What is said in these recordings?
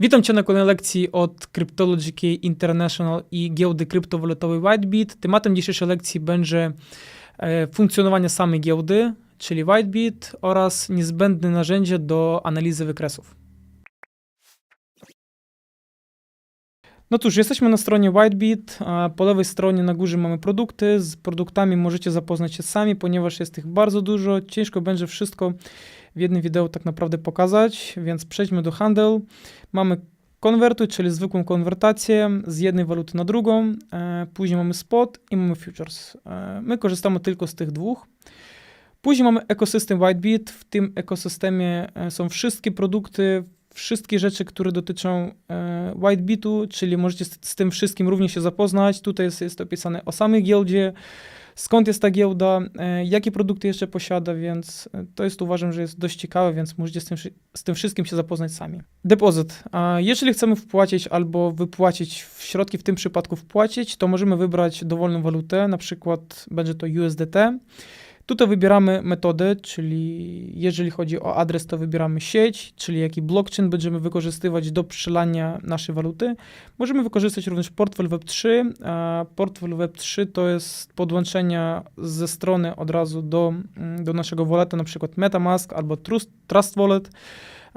Witam Cię na kolejnej lekcji od Cryptology International i giełdy kryptowalutowej Whitebit. Tematem dzisiejszej lekcji będzie e, funkcjonowanie samej giełdy, czyli Whitebit oraz niezbędne narzędzie do analizy wykresów. No cóż, jesteśmy na stronie Whitebit. Po lewej stronie na górze mamy produkty. Z produktami możecie zapoznać się sami, ponieważ jest ich bardzo dużo. Ciężko będzie wszystko w jednym wideo tak naprawdę pokazać, więc przejdźmy do handel. Mamy konwertuj, czyli zwykłą konwertację z jednej waluty na drugą. E, Później mamy spot i mamy futures. E, My korzystamy tylko z tych dwóch. Później mamy ekosystem Whitebit. W tym ekosystemie e, są wszystkie produkty, wszystkie rzeczy, które dotyczą e, Whitebitu, czyli możecie z, z tym wszystkim również się zapoznać. Tutaj jest, jest opisane o samej giełdzie, skąd jest ta giełda, e, jakie produkty jeszcze posiada, więc e, to jest uważam, że jest dość ciekawe, więc możecie z tym, z tym wszystkim się zapoznać sami. Depozyt. Jeżeli chcemy wpłacić albo wypłacić w środki, w tym przypadku wpłacić, to możemy wybrać dowolną walutę, na przykład będzie to USDT. Tutaj wybieramy metodę, czyli jeżeli chodzi o adres, to wybieramy sieć, czyli jaki blockchain będziemy wykorzystywać do przelania naszej waluty. Możemy wykorzystać również portfel Web3. a Portfel Web3 to jest podłączenia ze strony od razu do, mm, do naszego walleta, na przykład MetaMask albo Trust, Trust Wallet.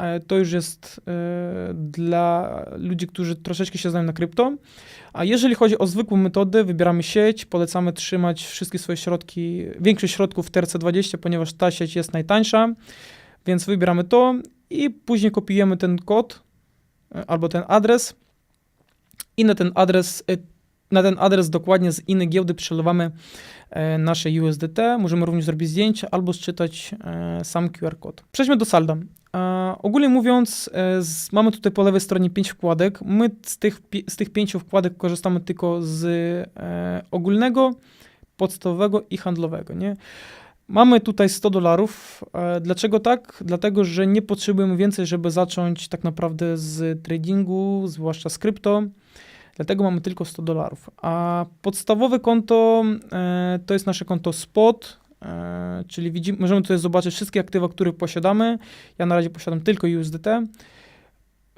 E, To już jest e, dla ludzi, którzy troszeczkę się znają na krypto. A jeżeli chodzi o zwykłą metodę, wybieramy sieć, polecamy trzymać wszystkie swoje środki, większość środków w TRC20, ponieważ ta sieć jest najtańsza, więc wybieramy to i później kopiujemy ten kod e, albo ten adres i na ten adres, na ten adres dokładnie z innej giełdy przelewamy nasze USDT. Możemy również zrobić zdjęcie albo sczytać sam QR kod. Przejdźmy do salda. Ogólnie mówiąc, e, z, mamy tutaj po lewej stronie pięć wkładek. My z tych, z tych pięciu wkładek korzystamy tylko z e, ogólnego, podstawowego i handlowego. Nie? Mamy tutaj 100 dolarów. E, Dlaczego tak? Dlatego, że nie potrzebujemy więcej, żeby zacząć tak naprawdę z tradingu, zwłaszcza z krypto. Dlatego mamy tylko 100 dolarów. A podstawowe konto e, to jest nasze konto spot, czyli widzimy, możemy tutaj zobaczyć wszystkie aktywa, które posiadamy. Ja na razie posiadam tylko USDT.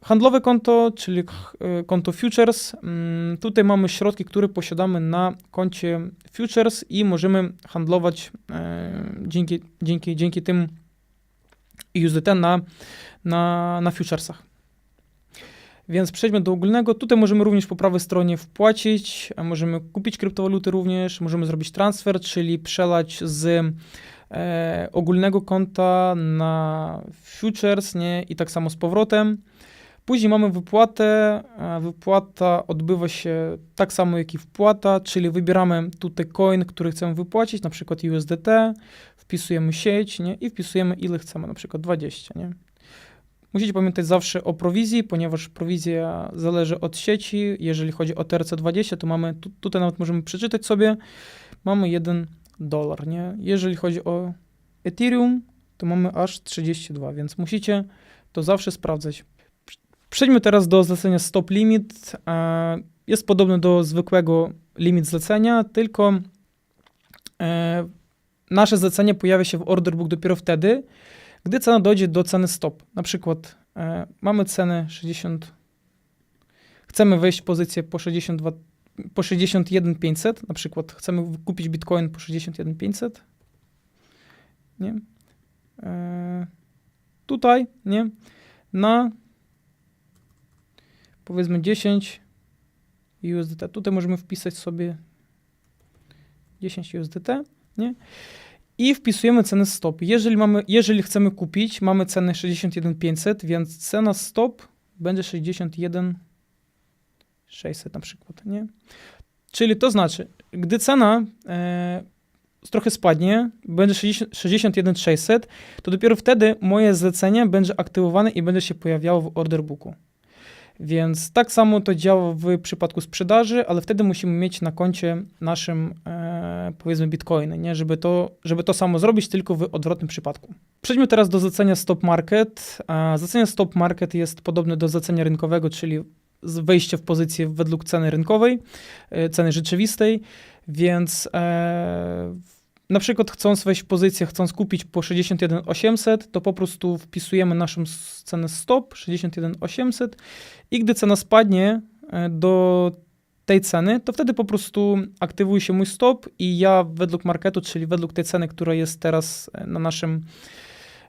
Handlowe konto, czyli e, konto futures. Mm, Tutaj mamy środki, które posiadamy na koncie futures i możemy handlować e, dzięki, dzięki, dzięki tym USDT na, na, na futuresach. Więc przejdźmy do ogólnego. Tutaj możemy również po prawej stronie wpłacić, możemy kupić kryptowaluty również, możemy zrobić transfer, czyli przelać z e, ogólnego konta na futures nie? i tak samo z powrotem. Później mamy wypłatę. Wypłata odbywa się tak samo jak i wpłata, czyli wybieramy tutaj coin, który chcemy wypłacić, na przykład USDT, wpisujemy sieć nie? i wpisujemy ile chcemy, na przykład 20. Nie? Musicie pamiętać zawsze o prowizji, ponieważ prowizja zależy od sieci. Jeżeli chodzi o TRC20, to mamy, tu, tutaj nawet możemy przeczytać sobie, mamy 1 dolar. Nie? Jeżeli chodzi o Ethereum, to mamy aż 32, więc musicie to zawsze sprawdzać. Przejdźmy teraz do zlecenia stop limit. E, Jest podobny do zwykłego limit zlecenia, tylko e, nasze zlecenie pojawia się w order book dopiero wtedy, gdy cena dojdzie do ceny stop. Na przykład e, mamy cenę 60, chcemy wejść w pozycję po 62, po 61 500, na przykład chcemy kupić bitcoin po 61 500, nie? E, tutaj, nie? Na powiedzmy 10 USDT. Tutaj możemy wpisać sobie 10 USDT, nie? I wpisujemy cenę stop. Jeżeli, mamy, jeżeli chcemy kupić, mamy cenę 61 500, więc cena stop będzie 61 600 na przykład, nie? Czyli to znaczy, gdy cena e, trochę spadnie, będzie 60, 61 600, to dopiero wtedy moje zlecenie będzie aktywowane i będzie się pojawiało w order booku. Więc tak samo to działa w przypadku sprzedaży, ale wtedy musimy mieć na koncie naszym, e, powiedzmy, bitcoiny, nie? Żeby, to, żeby to samo zrobić, tylko w odwrotnym przypadku. Przejdźmy teraz do zlecenia stop market. E, zlecenie stop market jest podobne do zlecenia rynkowego, czyli wejście w pozycję według ceny rynkowej, e, ceny rzeczywistej, więc e, Na przykład chcąc wejść w pozycję, chcąc kupić po 61800, to po prostu wpisujemy naszą cenę stop 61800 i gdy cena spadnie e, do tej ceny, to wtedy po prostu aktywuje się mój stop i ja według marketu, czyli według tej ceny, która jest teraz e, na naszym,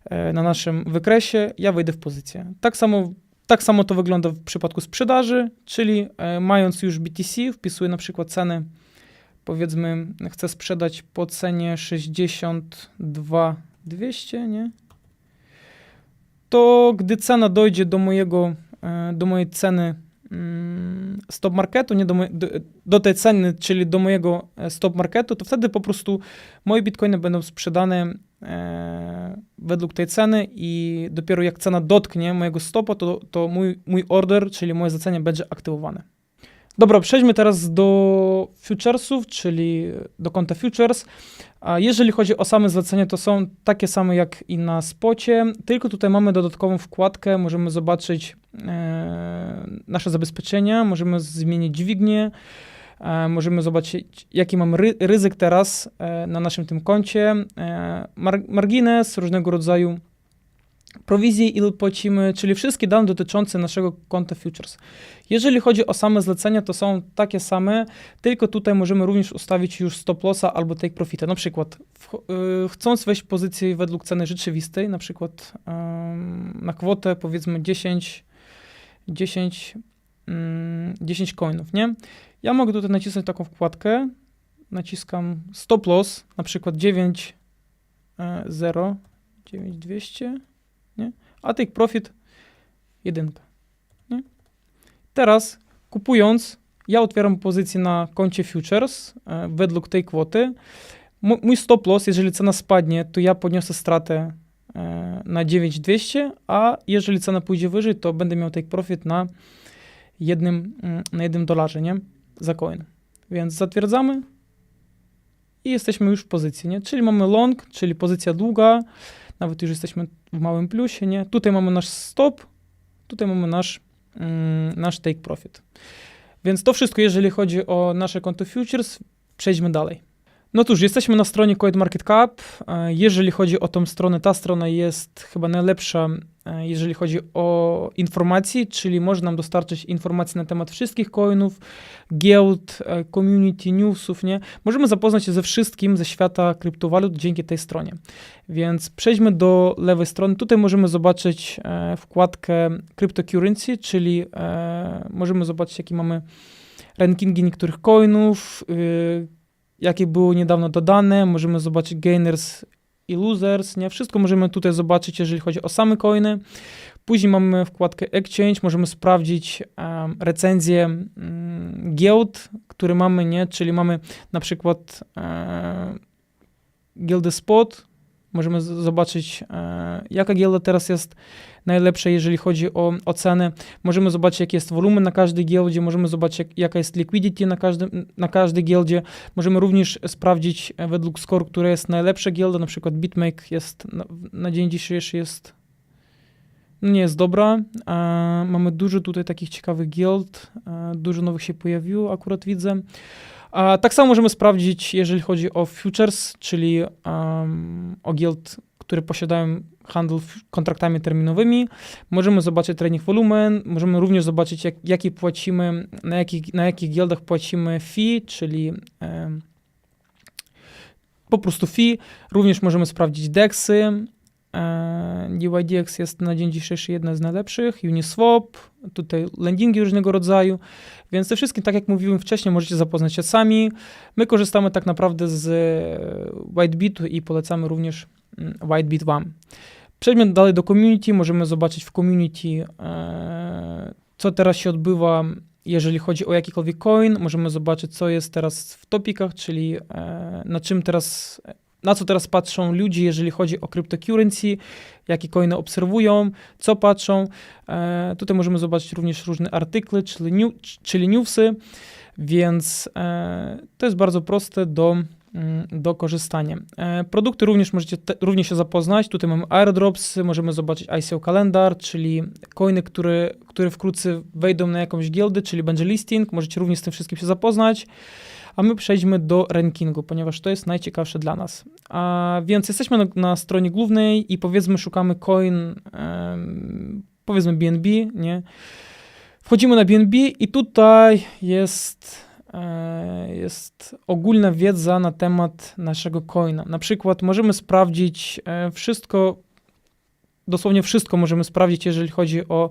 e, na naszym wykresie, ja wejdę w pozycję. Tak samo, tak samo to wygląda w przypadku sprzedaży, czyli mając już BTC, wpisuję na przykład cenę, powiedzmy, chcę sprzedać po cenie 62 200, nie? To gdy cena dojdzie do mojego, e, do mojej ceny mm, stop marketu, nie do, moj, do, do tej ceny, czyli do mojego e, stop marketu, to wtedy po prostu moje bitcoiny będą sprzedane e, według tej ceny i dopiero jak cena dotknie mojego stopa, to, to mój, mój order, czyli moje zlecenie będzie aktywowane. Dobra, przejdźmy teraz do futuresów, czyli do konta futures. Jeżeli chodzi o same zlecenia, to są takie same jak i na spocie, tylko tutaj mamy dodatkową wkładkę, możemy zobaczyć e, nasze zabezpieczenia, możemy zmienić dźwignię, e, możemy zobaczyć jaki mamy ry ryzyk teraz e, na naszym tym koncie, e, mar margines, różnego rodzaju prowizje, ile płacimy, czyli wszystkie dane dotyczące naszego konta futures. Jeżeli chodzi o same zlecenia, to są takie same, tylko tutaj możemy również ustawić już stop lossa albo take profita. Na przykład w, y, chcąc wejść w pozycję według ceny rzeczywistej, na przykład ym, na kwotę powiedzmy 10, 10, ym, 10 coinów, nie? Ja mogę tutaj nacisnąć taką wkładkę, naciskam stop loss, na przykład 9, e, 0, 9200, nie? A take profit 1. Nie? Teraz kupując, ja otwieram pozycję na koncie futures e, według tej kwoty. M- mój stop loss, jeżeli cena spadnie, to ja podniosę stratę e, na 9200, a jeżeli cena pójdzie wyżej, to będę miał take profit na jednym, mm, na jednym dolarze, nie? Za coin. Więc zatwierdzamy i jesteśmy już w pozycji, nie? Czyli mamy long, czyli pozycja długa, nawet już jesteśmy w małym plusie, nie? Tutaj mamy nasz stop, tutaj mamy nasz, mm, nasz take profit. Więc to wszystko, jeżeli chodzi o nasze konto futures, przejdźmy dalej. No cóż, jesteśmy na stronie CoinMarketCap. E, Jeżeli chodzi o tą stronę, ta strona jest chyba najlepsza, e, jeżeli chodzi o informacje, czyli może nam dostarczyć informacji na temat wszystkich coinów, giełd, e, community, newsów, nie? Możemy zapoznać się ze wszystkim ze świata kryptowalut dzięki tej stronie. Więc przejdźmy do lewej strony. Tutaj możemy zobaczyć wkładkę cryptocurrency, czyli możemy zobaczyć, jakie mamy rankingi niektórych coinów, y, jakie były niedawno dodane. Możemy zobaczyć gainers i losers, nie? Wszystko możemy tutaj zobaczyć, jeżeli chodzi o same coiny. Później mamy wkładkę Exchange, możemy sprawdzić um, recenzje um, giełd, które mamy, nie? Czyli mamy na przykład e, giełdę Spot, możemy zobaczyć, e, jaka giełda teraz jest najlepsza, jeżeli chodzi o ocenę. Możemy zobaczyć, jaki jest wolumen na każdej giełdzie, możemy zobaczyć, jak, jaka jest liquidity na, każdym, na każdej giełdzie. Możemy również sprawdzić e, według score, która jest najlepsza giełda, na przykład BitMake jest na, na dzień dzisiejszy jest no nie jest dobra. E, mamy dużo tutaj takich ciekawych gield, e, dużo nowych się pojawiło, akurat widzę. Tak samo możemy sprawdzić, jeżeli chodzi o futures, czyli um, o gield, które posiadają handel kontraktami terminowymi. Możemy zobaczyć trading volumen, możemy również zobaczyć, jak, jaki płacimy, na jakich, na jakich giełdach płacimy fee, czyli em, po prostu fee. Również możemy sprawdzić DEXy. E, DYDX jest na dzień dzisiejszy jedna z najlepszych. Uniswap, tutaj lendingi różnego rodzaju. Więc te wszystkie, tak jak mówiłem wcześniej, możecie zapoznać się sami. My korzystamy tak naprawdę z e, Whitebitu i polecamy również mm, Whitebit Wam. Przejdźmy dalej do community. Możemy zobaczyć w community, e, co teraz się odbywa, jeżeli chodzi o jakikolwiek coin. Możemy zobaczyć, co jest teraz w topikach, czyli na czym teraz, na co teraz patrzą ludzie, jeżeli chodzi o cryptocurrency, jakie coiny obserwują, co patrzą. E, tutaj możemy zobaczyć również różne artykle, czyli, new, czyli newsy, więc e, to jest bardzo proste do, mm, do korzystania. E, produkty również możecie te, również się zapoznać. Tutaj mamy airdrops, możemy zobaczyć ICO kalendar, czyli coiny, które, które wkrótce wejdą na jakąś giełdę, czyli będzie listing. Możecie również z tym wszystkim się zapoznać. A my przejdźmy do rankingu, ponieważ to jest najciekawsze dla nas. A więc jesteśmy na, na stronie głównej i powiedzmy szukamy coin, em, powiedzmy BNB, nie? Wchodzimy na BNB i tutaj jest, e, jest ogólna wiedza na temat naszego coina. Na przykład możemy sprawdzić e, wszystko, dosłownie wszystko możemy sprawdzić, jeżeli chodzi o,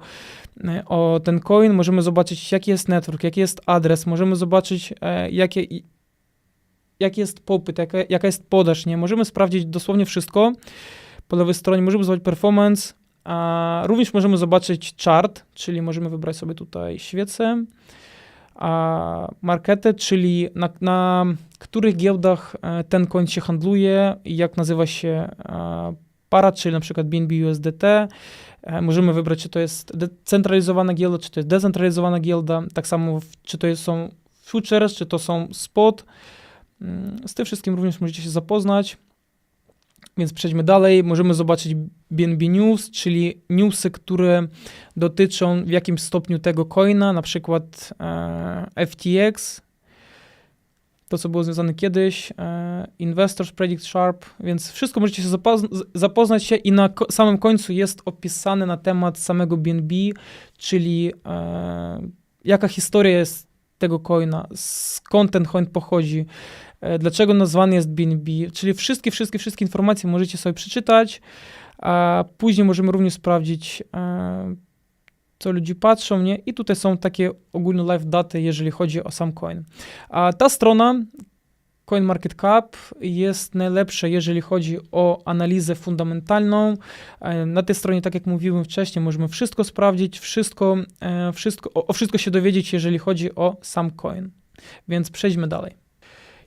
o ten coin. Możemy zobaczyć, jaki jest network, jaki jest adres, możemy zobaczyć, e, jakie, jaki jest popyt, jaka, jaka jest podaż. Nie? Możemy sprawdzić dosłownie wszystko. Po lewej stronie możemy zobaczyć performance, a również możemy zobaczyć chart, czyli możemy wybrać sobie tutaj świecę, a marketę, czyli na, na których giełdach e, ten coin się handluje jak nazywa się e, para, czyli na przykład BNB USDT. E, Możemy wybrać, czy to jest decentralizowana giełda, czy to jest decentralizowana giełda. Tak samo, czy to są futures, czy to są spot. Mm, Z tym wszystkim również możecie się zapoznać. Więc przejdźmy dalej. Możemy zobaczyć BNB News, czyli newsy, które dotyczą w jakimś stopniu tego coina, na przykład e, FTX, to co było związane kiedyś, e, Investors Predict Sharp, więc wszystko możecie się zapozna- zapoznać się i na ko- samym końcu jest opisane na temat samego BNB, czyli e, jaka historia jest tego coina, skąd ten coin pochodzi, e, dlaczego nazwany jest BNB, czyli wszystkie, wszystkie, wszystkie informacje możecie sobie przeczytać, a później możemy również sprawdzić, e, co ludzie patrzą, nie? I tutaj są takie ogólne live daty, jeżeli chodzi o sam coin. A ta strona CoinMarketCap jest najlepsza, jeżeli chodzi o analizę fundamentalną. E, Na tej stronie, tak jak mówiłem wcześniej, możemy wszystko sprawdzić, wszystko, e, wszystko, o, wszystko się dowiedzieć, jeżeli chodzi o sam coin. Więc przejdźmy dalej.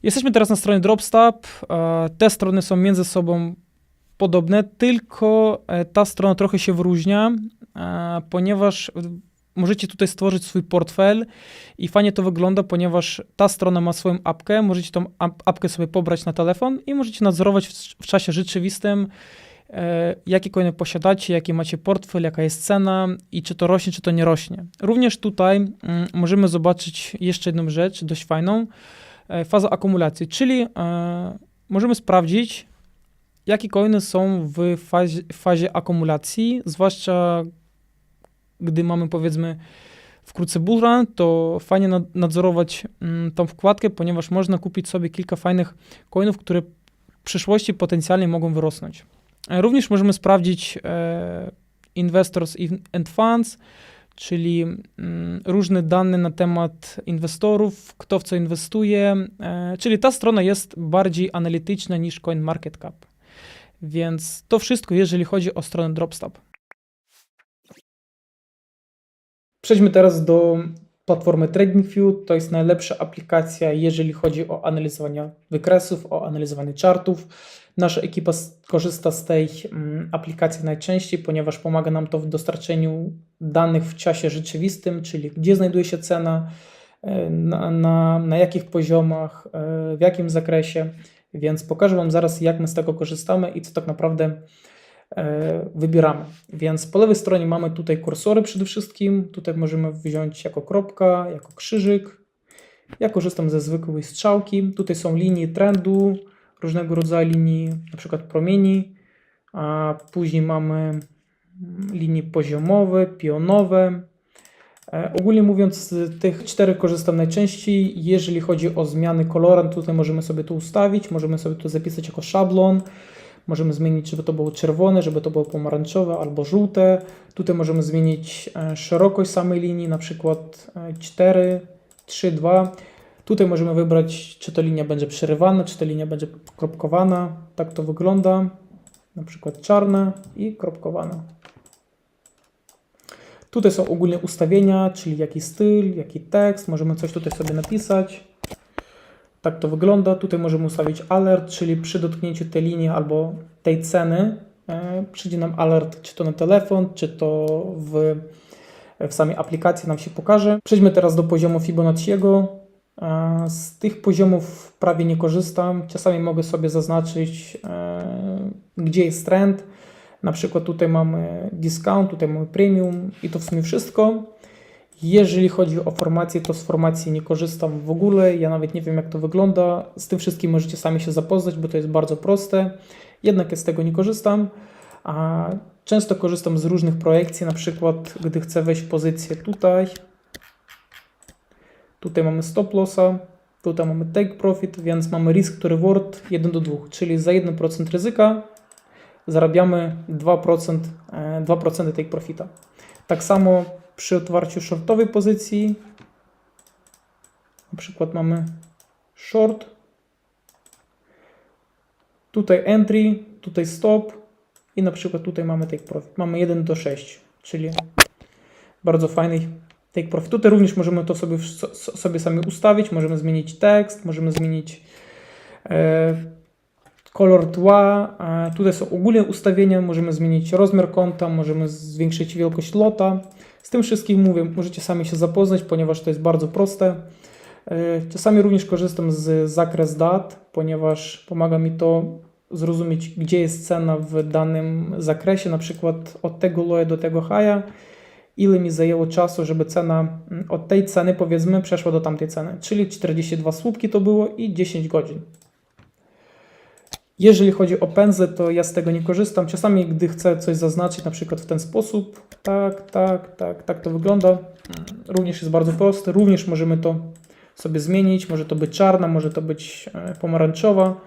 Jesteśmy teraz na stronie Dropstop. E, Te strony są między sobą podobne, tylko ta strona trochę się wyróżnia, ponieważ w- możecie tutaj stworzyć swój portfel i fajnie to wygląda, ponieważ ta strona ma swoją apkę, możecie tą ap- apkę sobie pobrać na telefon i możecie nadzorować w, w czasie rzeczywistym, e, jakie coiny posiadacie, jaki macie portfel, jaka jest cena i czy to rośnie, czy to nie rośnie. Również tutaj mm, możemy zobaczyć jeszcze jedną rzecz, dość fajną, e, faza akumulacji, czyli e, możemy sprawdzić, jakie coiny są w fazie, fazie akumulacji, zwłaszcza gdy mamy powiedzmy wkrótce bullrun, to fajnie nad- nadzorować mm, tą wkładkę, ponieważ można kupić sobie kilka fajnych coinów, które w przyszłości potencjalnie mogą wyrosnąć. E, Również możemy sprawdzić e, Investors in- and Funds, czyli mm, różne dane na temat inwestorów, kto w co inwestuje, e, czyli ta strona jest bardziej analityczna niż CoinMarketCap. Więc to wszystko, jeżeli chodzi o stronę Dropstop. Przejdźmy teraz do platformy TradingView. To jest najlepsza aplikacja, jeżeli chodzi o analizowanie wykresów, o analizowanie chartów. Nasza ekipa korzysta z tej mm, aplikacji najczęściej, ponieważ pomaga nam to w dostarczeniu danych w czasie rzeczywistym, czyli gdzie znajduje się cena, e, na, na, na jakich poziomach, e, w jakim zakresie. Więc pokażę Wam zaraz, jak my z tego korzystamy i co tak naprawdę wybieramy. Więc po lewej stronie mamy tutaj kursory przede wszystkim. Tutaj możemy wziąć jako kropka, jako krzyżyk. Ja korzystam ze zwykłej strzałki. Tutaj są linie trendu, różnego rodzaju linii, na przykład promieni. A później mamy linie poziomowe, pionowe. E, Ogólnie mówiąc, z tych czterech korzystam najczęściej. Jeżeli chodzi o zmiany kolora, tutaj możemy sobie to ustawić, możemy sobie to zapisać jako szablon. Możemy zmienić, żeby to było czerwone, żeby to było pomarańczowe albo żółte. Tutaj możemy zmienić e, szerokość samej linii, na przykład e, 4, 3, 2. Tutaj możemy wybrać, czy to linia będzie przerywana, czy ta linia będzie kropkowana. Tak to wygląda. Na przykład czarna i kropkowana. Tutaj są ogólnie ustawienia, czyli jaki styl, jaki tekst. Możemy coś tutaj sobie napisać. Tak to wygląda. Tutaj możemy ustawić alert, czyli przy dotknięciu tej linii albo tej ceny e, przyjdzie nam alert, czy to na telefon, czy to w, w samej aplikacji nam się pokaże. Przejdźmy teraz do poziomu Fibonacciego. E, Z tych poziomów prawie nie korzystam. Czasami mogę sobie zaznaczyć, e, gdzie jest trend. Na przykład tutaj mamy discount, tutaj mamy premium i to w sumie wszystko. Jeżeli chodzi o formację, to z formacji nie korzystam w ogóle. Ja nawet nie wiem, jak to wygląda. Z tym wszystkim możecie sami się zapoznać, bo to jest bardzo proste. Jednak ja z tego nie korzystam. A często korzystam z różnych projekcji, na przykład gdy chcę wejść w pozycję tutaj. Tutaj mamy stop lossa, tutaj mamy take profit, więc mamy risk to reward 1 do 2, czyli za 1% ryzyka zarabiamy 2%, e, 2% take profita. Tak samo przy otwarciu shortowej pozycji, na przykład mamy short, tutaj entry, tutaj stop i na przykład tutaj mamy take profit. Mamy 1 do 6, czyli bardzo fajny take profit. Tutaj również możemy to sobie, sobie sami ustawić, możemy zmienić tekst, możemy zmienić e, kolor tła. E, tutaj są ogólne ustawienia, możemy zmienić rozmiar konta, możemy zwiększyć wielkość lota. Z tym wszystkim mówię, możecie sami się zapoznać, ponieważ to jest bardzo proste. E, Czasami również korzystam z zakres dat, ponieważ pomaga mi to zrozumieć, gdzie jest cena w danym zakresie, na przykład od tego loja do tego haja, ile mi zajęło czasu, żeby cena mm, od tej ceny powiedzmy przeszła do tamtej ceny, czyli 42 słupki to było i 10 godzin. Jeżeli chodzi o pędzle, to ja z tego nie korzystam. Czasami, gdy chcę coś zaznaczyć, na przykład w ten sposób, tak, tak, tak, tak to wygląda. Również jest bardzo proste. Również możemy to sobie zmienić. Może to być czarna, może to być e, pomarańczowa.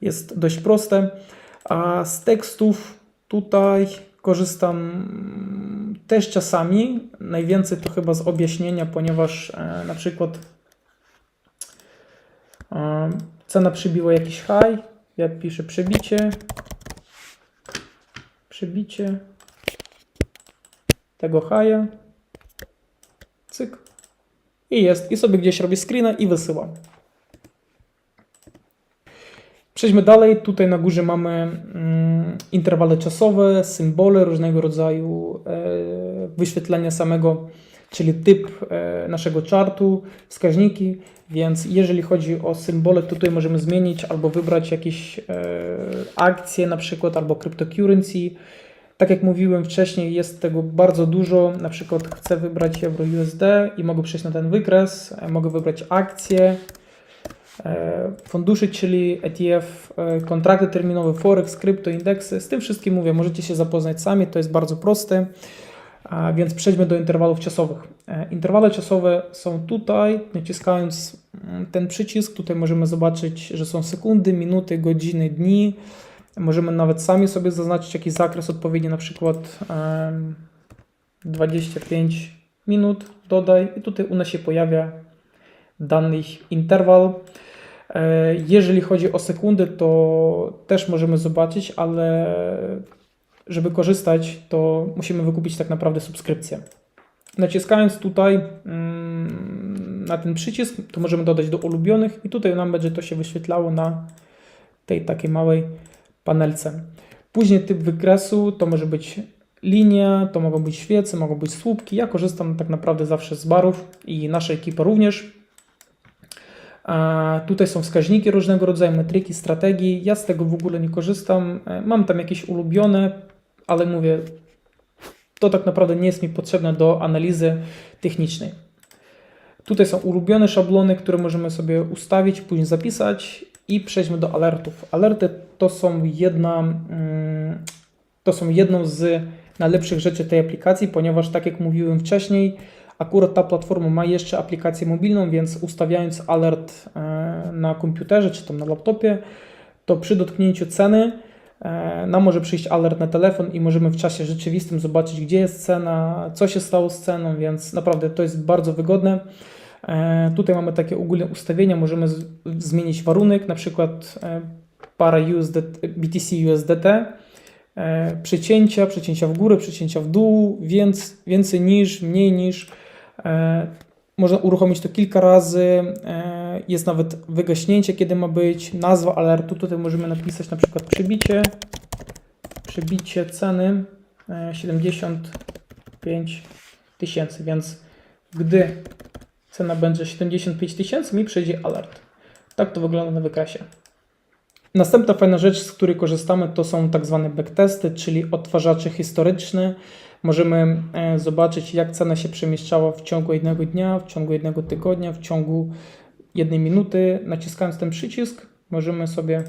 Jest dość proste. A z tekstów tutaj korzystam mm, też czasami. Najwięcej to chyba z objaśnienia, ponieważ e, na przykład e, cena przybiła jakiś high. Ja piszę przebicie. Przebicie tego haja. Cyk. I jest. I sobie gdzieś robię screena i wysyłam. Przejdźmy dalej. Tutaj na górze mamy mm, interwale czasowe, symbole różnego rodzaju, e, wyświetlenia samego, czyli typ e, naszego chartu, wskaźniki. Więc jeżeli chodzi o symbole, to tutaj możemy zmienić albo wybrać jakieś e, akcje, na przykład, albo cryptocurrency. Tak jak mówiłem wcześniej, jest tego bardzo dużo. Na przykład chcę wybrać euro USD i mogę przejść na ten wykres. E, Mogę wybrać akcje, funduszy, czyli ETF, kontrakty terminowe, forex, krypto, indeksy. Z tym wszystkim mówię, możecie się zapoznać sami, to jest bardzo proste. Więc przejdźmy do interwałów czasowych. E, Interwały czasowe są tutaj. Naciskając mm, ten przycisk, tutaj możemy zobaczyć, że są sekundy, minuty, godziny, dni. Możemy nawet sami sobie zaznaczyć jakiś zakres odpowiedni, na przykład em, 25 minut, dodaj i tutaj u nas się pojawia dany interwał. E, Jeżeli chodzi o sekundy, to też możemy zobaczyć, ale żeby korzystać, to musimy wykupić tak naprawdę subskrypcję. Naciskając tutaj mm, na ten przycisk, to możemy dodać do ulubionych i tutaj nam będzie to się wyświetlało na tej takiej małej panelce. Później typ wykresu to może być linia, to mogą być świece, mogą być słupki. Ja korzystam tak naprawdę zawsze z barów i nasza ekipa również. Tutaj są wskaźniki różnego rodzaju, metryki, strategii. Ja z tego w ogóle nie korzystam. E, Mam tam jakieś ulubione, ale mówię, to tak naprawdę nie jest mi potrzebne do analizy technicznej. Tutaj są ulubione szablony, które możemy sobie ustawić, później zapisać i przejdźmy do alertów. Alerty to są jedna, mm, to są jedną z najlepszych rzeczy tej aplikacji, ponieważ tak jak mówiłem wcześniej, akurat ta platforma ma jeszcze aplikację mobilną, więc ustawiając alert e, na komputerze czy tam na laptopie, to przy dotknięciu ceny nam może przyjść alert na telefon i możemy w czasie rzeczywistym zobaczyć, gdzie jest cena, co się stało z ceną, więc naprawdę to jest bardzo wygodne. E, Tutaj mamy takie ogólne ustawienia, możemy zmienić warunek, na przykład e, para USD, BTC USDT, e, przecięcia, przecięcia w górę, przecięcia w dół, więc, więcej niż, mniej niż. E, Można uruchomić to kilka razy, e, jest nawet wygaśnięcie, kiedy ma być, nazwa alertu, tutaj możemy napisać na przykład przebicie, przebicie ceny e, 75 tysięcy, więc gdy cena będzie 75 tysięcy, mi przejdzie alert. Tak to wygląda na wykresie. Następna fajna rzecz, z której korzystamy, to są tak zwane backtesty, czyli odtwarzacze historyczne. Możemy e, zobaczyć, jak cena się przemieszczała w ciągu jednego dnia, w ciągu jednego tygodnia, w ciągu jednej minuty. Naciskając ten przycisk, możemy sobie,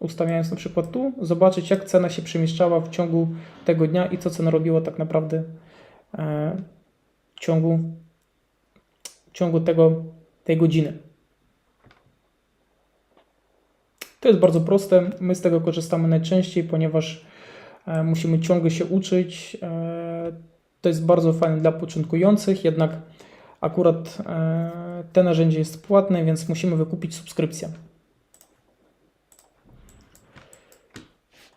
ustawiając na przykład tu, zobaczyć, jak cena się przemieszczała w ciągu tego dnia i co cena robiła tak naprawdę e, w ciągu, w ciągu tego, tej godziny. To jest bardzo proste. My z tego korzystamy najczęściej, ponieważ musimy ciągle się uczyć. E, To jest bardzo fajne dla początkujących, jednak akurat e, te narzędzie jest płatne, więc musimy wykupić subskrypcję.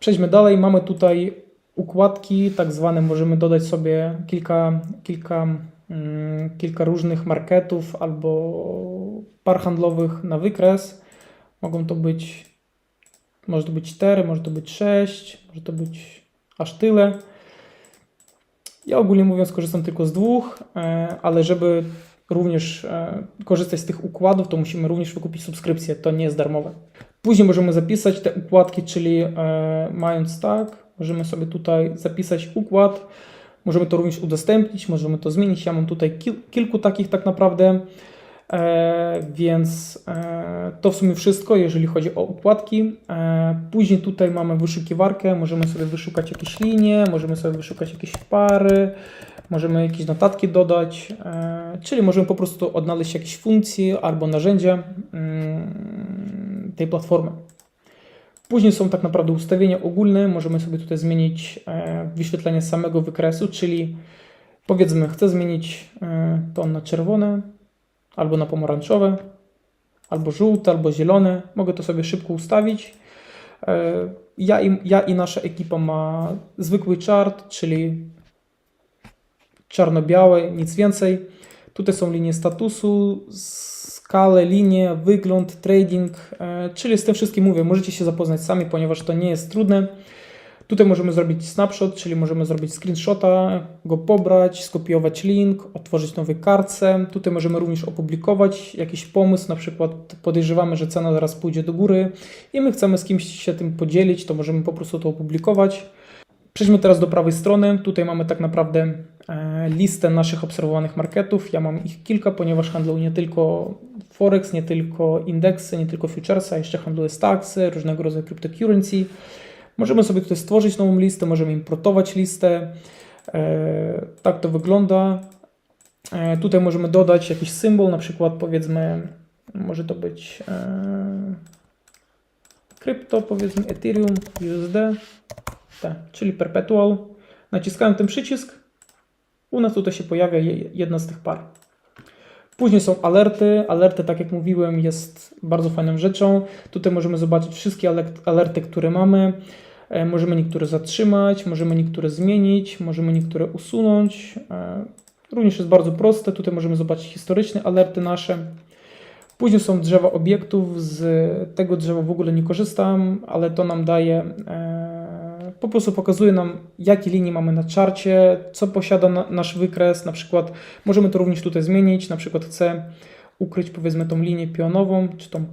Przejdźmy dalej. Mamy tutaj układki, tak zwane. Możemy dodać sobie kilka, kilka, mm, kilka różnych marketów albo par handlowych na wykres. Mogą to być może to być 4, może to być 6, może to być aż tyle. Ja ogólnie mówiąc korzystam tylko z dwóch, e, ale żeby również e, korzystać z tych układów, to musimy również wykupić subskrypcję. To nie jest darmowe. Później możemy zapisać te układki, czyli e, mając tak, możemy sobie tutaj zapisać układ. Możemy to również udostępnić, możemy to zmienić. Ja mam tutaj kil kilku takich tak naprawdę. E, więc e, to w sumie wszystko, jeżeli chodzi o układki. E, później tutaj mamy wyszukiwarkę, możemy sobie wyszukać jakieś linie, możemy sobie wyszukać jakieś pary, możemy jakieś notatki dodać, czyli możemy po prostu odnaleźć jakieś funkcje albo narzędzia mm, tej platformy. Później są tak naprawdę ustawienia ogólne, możemy sobie tutaj zmienić wyświetlenie samego wykresu, czyli powiedzmy chcę zmienić to na czerwone, albo na pomarańczowe, albo żółte, albo zielone. Mogę to sobie szybko ustawić. E, ja i, ja i nasza ekipa ma zwykły chart, czyli czarno-białe, nic więcej. Tutaj są linie statusu, skale, linie, wygląd, trading, e, czyli z tym wszystkim mówię, możecie się zapoznać sami, ponieważ to nie jest trudne. Tutaj możemy zrobić snapshot, czyli możemy zrobić screenshota, go pobrać, skopiować link, otworzyć nowy kartce. Tutaj możemy również opublikować jakiś pomysł, na przykład podejrzewamy, że cena zaraz pójdzie do góry i my chcemy z kimś się tym podzielić, to możemy po prostu to opublikować. Przejdźmy teraz do prawej strony. Tutaj mamy tak naprawdę e, listę naszych obserwowanych marketów. Ja mam ich kilka, ponieważ handluję nie tylko Forex, nie tylko indeksy, nie tylko futuresa, jeszcze handluję staksy, różnego rodzaju cryptocurrency. Możemy sobie tutaj stworzyć nową listę, możemy importować listę. E, tak to wygląda. E, tutaj możemy dodać jakiś symbol, na przykład powiedzmy, może to być e, krypto, powiedzmy Ethereum, USD, tak, czyli perpetual. Naciskając ten przycisk, u nas tutaj się pojawia jedna z tych par. Później są alerty. Alerty, tak jak mówiłem, jest bardzo fajną rzeczą. Tutaj możemy zobaczyć wszystkie alerty, które mamy. E, możemy niektóre zatrzymać, możemy niektóre zmienić, możemy niektóre usunąć. E, również jest bardzo proste. Tutaj możemy zobaczyć historyczne alerty nasze. Później są drzewa obiektów. Z tego drzewa w ogóle nie korzystam, ale to nam daje e, po prostu pokazuje nam, jakie linie mamy na czarcie, co posiada na, nasz wykres. Na przykład możemy to również tutaj zmienić. Na przykład chcę ukryć powiedzmy tą linię pionową, czy tą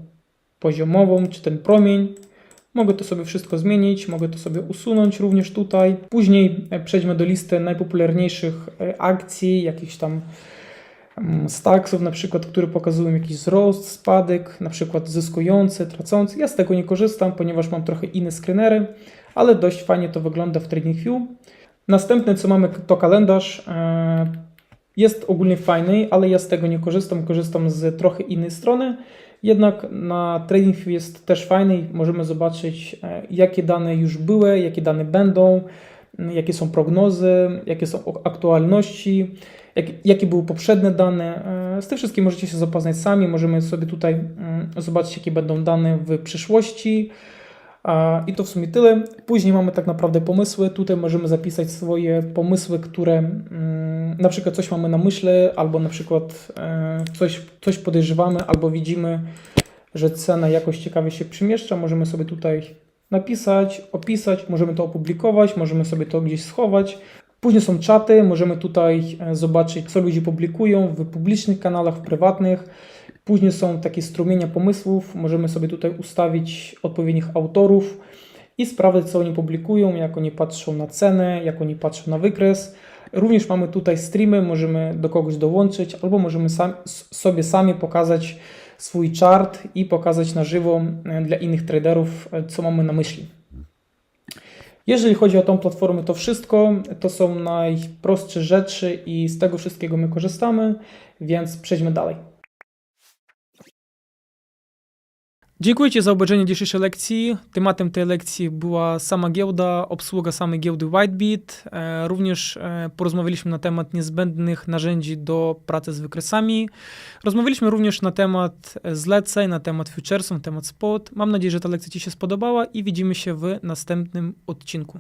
poziomową, czy ten promień. Mogę to sobie wszystko zmienić, mogę to sobie usunąć również tutaj. Później e, przejdźmy do listy najpopularniejszych e, akcji, jakichś tam mm, staksów, na przykład, które pokazują jakiś wzrost, spadek, na przykład zyskujący, tracący. Ja z tego nie korzystam, ponieważ mam trochę inne screenery ale dość fajnie to wygląda w TradingView. Następne, co mamy, to kalendarz. E, jest ogólnie fajny, ale ja z tego nie korzystam, korzystam z trochę innej strony. Jednak na TradingView jest też fajny i możemy zobaczyć, e, jakie dane już były, jakie dane będą, jakie są prognozy, jakie są aktualności, jak, jakie były poprzednie dane. E, z tym wszystkim możecie się zapoznać sami. Możemy sobie tutaj zobaczyć, jakie będą dane w przyszłości. I to w sumie tyle. Później mamy tak naprawdę pomysły. Tutaj możemy zapisać swoje pomysły, które mm, na przykład coś mamy na myśli, albo na przykład e, coś, coś podejrzewamy, albo widzimy, że cena jakoś ciekawie się przemieszcza. Możemy sobie tutaj napisać, opisać, możemy to opublikować, możemy sobie to gdzieś schować. Później są czaty, możemy tutaj e, zobaczyć, co ludzie publikują w publicznych kanałach, w prywatnych. Później są takie strumienia pomysłów, możemy sobie tutaj ustawić odpowiednich autorów i sprawdzać, co oni publikują, jak oni patrzą na cenę, jak oni patrzą na wykres. Również mamy tutaj streamy, możemy do kogoś dołączyć, albo możemy sam, s- sobie sami pokazać swój chart i pokazać na żywo e, dla innych traderów, e, co mamy na myśli. Jeżeli chodzi o tą platformę, to wszystko to są najprostsze rzeczy i z tego wszystkiego my korzystamy, więc przejdźmy dalej. Dziękuję Ci za obejrzenie dzisiejszej lekcji. Tematem tej lekcji była sama giełda, obsługa samej giełdy Whitebit. E, Również e, porozmawialiśmy na temat niezbędnych narzędzi do pracy z wykresami. Rozmawialiśmy również na temat zleceń, na temat futuresów, na temat spot. Mam nadzieję, że ta lekcja Ci się spodobała i widzimy się w następnym odcinku.